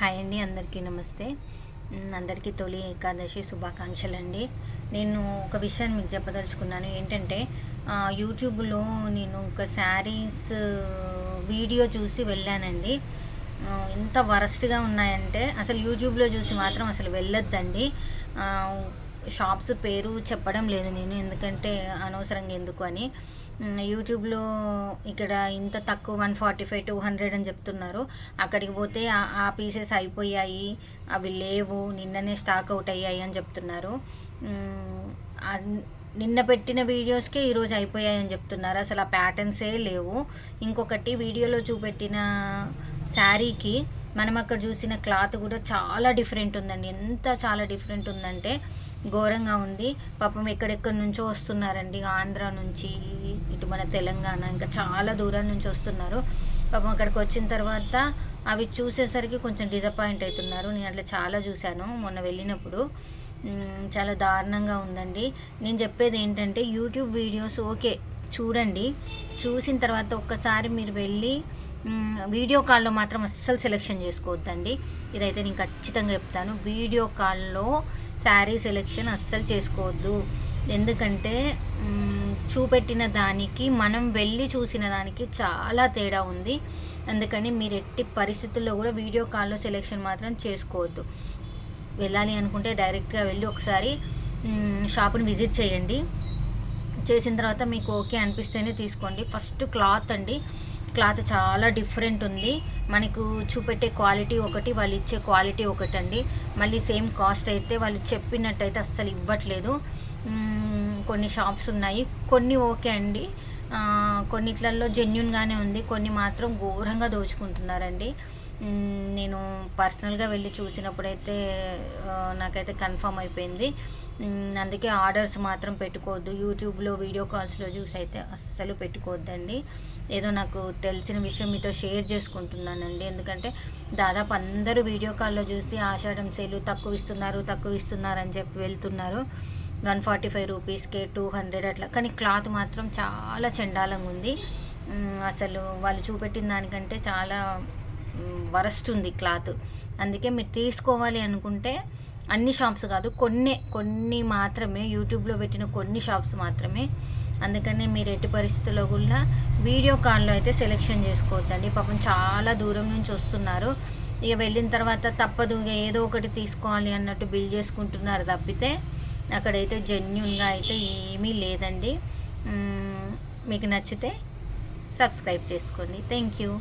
Hi అండి అందరికీ నమస్తే. అందరికీ తొలి ఏకాదశి శుభాకాంక్షలు అండి నేను ఒక విషయాన్ని మీకు చెప్పదలుచుకున్నాను. ఏంటంటే యూట్యూబ్లో నేను ఒక శారీస్ వీడియో చూసి వెళ్ళానండి. ఎంత వరస్ట్గా ఉన్నాయంటే అసలు యూట్యూబ్లో చూసి మాత్రం అసలు వెళ్ళొద్దండి. షాప్స్ పేరు చెప్పడం లేదు నేను ఎందుకంటే అనవసరంగా ఎందుకు అని. యూట్యూబ్లో ఇక్కడ ఇంత తక్కువ one forty five two hundred అని చెప్తున్నారు. అక్కడికి పోతే ఆ- పీసెస్ అయిపోయాయి అవి లేవు నిన్ననే స్టాక్ అవుట్ అయ్యాయి అని చెప్తున్నారు. నిన్న పెట్టిన వీడియోస్కే ఈరోజు అయిపోయాయి అని చెప్తున్నారు. అసలు ఆ ప్యాటర్న్సే లేవు. ఇంకొకటి వీడియోలో చూపెట్టిన శారీకి మనం అక్కడ చూసిన క్లాత్ కూడా చాలా డిఫరెంట్ ఉందండి. ఎంత చాలా డిఫరెంట్ ఉందంటే ఘోరంగా ఉంది. పాపం ఎక్కడెక్కడి నుంచో వస్తున్నారండి. ఆంధ్ర నుంచి ఇటు మన తెలంగాణ ఇంకా చాలా దూరం నుంచి వస్తున్నారు. పాపం అక్కడికి వచ్చిన తర్వాత అవి చూసేసరికి కొంచెం డిసప్పాయింట్ అవుతున్నారు. నేను అట్లా చాలా చూశాను మొన్న వెళ్ళినప్పుడు. చాలా దారుణంగా ఉందండి. నేను చెప్పేది ఏంటంటే యూట్యూబ్ వీడియోస్ ఓకే చూడండి. చూసిన తర్వాత ఒక్కసారి మీరు వెళ్ళి వీడియో కాల్లో మాత్రం అస్సలు సెలెక్షన్ చేసుకోవద్దండి. ఇదైతే నేను ఖచ్చితంగా చెప్తాను. వీడియో కాల్లో శారీ సెలెక్షన్ అస్సలు చేసుకోవద్దు. ఎందుకంటే చూపెట్టిన దానికి మనం వెళ్ళి చూసిన దానికి చాలా తేడా ఉంది. అందుకని మీరు ఎట్టి పరిస్థితుల్లో కూడా వీడియో కాల్లో సెలెక్షన్ మాత్రం చేసుకోవద్దు. వెళ్ళాలి అనుకుంటే డైరెక్ట్గా వెళ్ళి ఒకసారి షాప్ని విజిట్ చేయండి. చేసిన తర్వాత మీకు ఓకే అనిపిస్తేనే తీసుకోండి. ఫస్ట్ క్లాత్ అండి. క్లాత్ చాలా డిఫరెంట్ ఉంది. మనకు చూపెట్టే క్వాలిటీ ఒకటి వాళ్ళు ఇచ్చే క్వాలిటీ ఒకటి అండి మళ్ళీ సేమ్ కాస్ట్ అయితే వాళ్ళు చెప్పినట్టయితే అస్సలు ఇవ్వట్లేదు. కొన్ని షాప్స్ ఉన్నాయి. కొన్ని ఓకే అండి. కొన్నిట్లలో జెన్యున్గానే ఉంది. కొన్ని మాత్రం ఘోరంగా దోచుకుంటున్నారండి. నేను పర్సనల్గా వెళ్ళి చూసినప్పుడైతే నాకైతే కన్ఫర్మ్ అయిపోయింది. అందుకే ఆర్డర్స్ మాత్రం పెట్టుకోవద్దు. యూట్యూబ్లో వీడియో కాల్స్లో చూసి అయితే అస్సలు పెట్టుకోవద్దండి. ఏదో నాకు తెలిసిన విషయం మీతో షేర్ చేసుకుంటున్నానండి. ఎందుకంటే దాదాపు అందరూ వీడియో కాల్లో చూసి ఆషాఢం సేలు తక్కువ ఇస్తున్నారు తక్కువ ఇస్తున్నారు అని చెప్పి వెళ్తున్నారు. వన్ ఫార్టీ ఫైవ్ రూపీస్కే టూ హండ్రెడ్ అట్లా. కానీ క్లాత్ మాత్రం చాలా చండాలంగా ఉంది అసలు వాళ్ళు చూపెట్టిన దానికంటే చాలా వరస్ట్ ఉంది క్లాత్. అందుకే మీరు తీసుకోవాలి అనుకుంటే అన్ని షాప్స్ కాదు కొన్ని కొన్ని మాత్రమే యూట్యూబ్లో పెట్టిన కొన్ని షాప్స్ మాత్రమే. అందుకనే మీరు ఎట్టి పరిస్థితుల్లో కూడా వీడియో కాల్లో అయితే సెలెక్షన్ చేసుకోవద్దండి. పాపం చాలా దూరం నుంచి వస్తున్నారు. ఇక వెళ్ళిన తర్వాత తప్పదు ఇక ఏదో ఒకటి తీసుకోవాలి అన్నట్టు బిల్ చేసుకుంటున్నారు తప్పితే. అక్కడైతే జెన్యున్గా అయితే ఏమీ లేదండి. మీకు నచ్చితే సబ్స్క్రైబ్ చేసుకోండి. Thank you